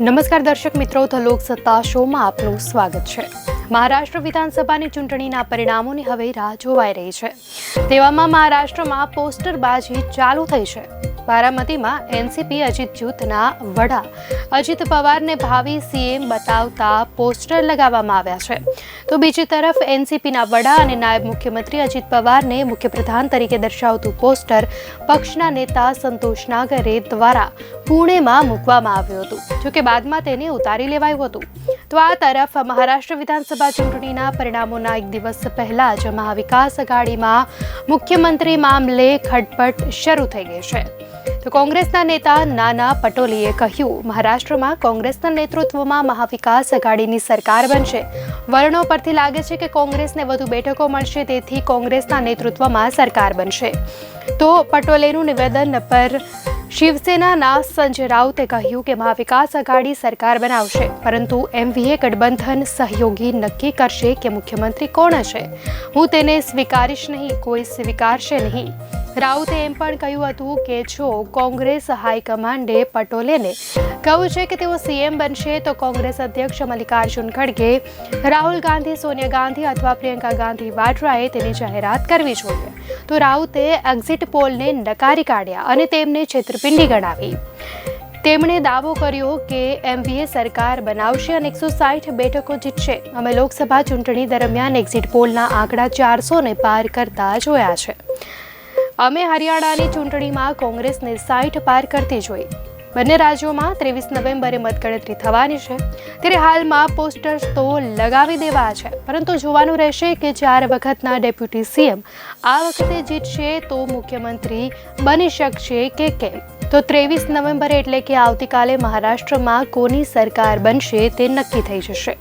નમસ્કાર દર્શક મિત્રો ધ લોકસત્તા શોમાં આપનું સ્વાગત છે. મહારાષ્ટ્ર વિધાનસભાની ચૂંટણીના પરિણામોની હવે રાહ જોવાઈ રહી છે. તેવામાં મહારાષ્ટ્રમાં પોસ્ટરબાજી ચાલુ થઈ છે. બારામતીમાં એનસીપી અજીત જૂથના વડા અજીત પવારને ભાવિ સીએમ બતાવતા પોસ્ટર લગાવવામાં આવ્યા છે. તો બીજી તરફ એનસીપીના વડા અને નાયબ મુખ્યમંત્રી અજીત પવારને મુખ્યપ્રધાન તરીકે દર્શાવતું પોસ્ટર પક્ષના નેતા સંતોષ નાગરે દ્વારા પુણેમાં મૂકવામાં આવ્યું હતું. જોકે બાદમાં તેને ઉતારી લેવાયું હતું. તો આ તરફ મહારાષ્ટ્ર વિધાનસભા ચૂંટણીના પરિણામોના એક દિવસ પહેલા જ મહાવિકાસ આઘાડીમાં મુખ્યમંત્રી મામલે ખટપટ શરૂ થઈ ગઈ છે. તો કોંગ્રેસના નેતા નાના પટોલીએ કહ્યું, મહારાષ્ટ્રમાં કોંગ્રેસના નેતૃત્વમાં મહાવિકાસ આઘાડીની સરકાર બનશે. વર્ણો પરથી લાગે છે કે કોંગ્રેસને વધુ બેઠકો મળશે, તેથી કોંગ્રેસના નેતૃત્વમાં સરકાર બનશે. તો પટોલેનું નિવેદન પર શિવસેનાના સંજય રાઉતે કહ્યું કે મહાવિકાસ આઘાડી સરકાર બનાવશે, પરંતુ એમવીએ ગઠબંધન સહયોગી નક્કી કરશે કે મુખ્યમંત્રી કોણ હશે. હું તેને સ્વીકારીશ નહીં, કોઈ સ્વીકારશે નહીં. રાઉતે એમ પણ કહ્યું હતું કે જો કોંગ્રેસ હાઈકમાન્ડે પટોલેને કહ્યું છે કે તેઓ સીએમ બનશે, તો કોંગ્રેસ અધ્યક્ષ મલ્લિકાર્જુન ખડગે, રાહુલ ગાંધી, સોનિયા ગાંધી અથવા પ્રિયંકા ગાંધી વાડરાએ તેની જાહેરાત કરવી જોઈએ. તો રાઉતે એક્ઝિટ પોલને નકારી કાઢ્યા અને તેમને છેતરપિંડી ગણાવી. તેમણે દાવો કર્યો કે એમવીએ સરકાર બનાવશે અને એકસો સાઠ બેઠકો જીતશે. અમે લોકસભા ચૂંટણી દરમિયાન એક્ઝિટ પોલના આંકડા ચારસોને પાર કરતા જોયા છે. અમે હરિયાણાની ચૂંટણીમાં કોંગ્રેસને સાઠ પાર કરતી જોઈ. બંને રાજ્યોમાં ત્રેવીસ નવેમ્બરે મતગણતરી થવાની છે. ત્યારે હાલમાં પોસ્ટર્સ તો લગાવી દેવા છે. પરંતુ જોવાનું રહેશે કે ચાર વખતના ડેપ્યુટી સીએમ આ વખતે જીતશે તો મુખ્યમંત્રી બની શકશે કે કેમ? તો ત્રેવીસ નવેમ્બરે એટલે કે આવતીકાલે મહારાષ્ટ્રમાં કોની સરકાર બનશે તે નક્કી થઈ જશે.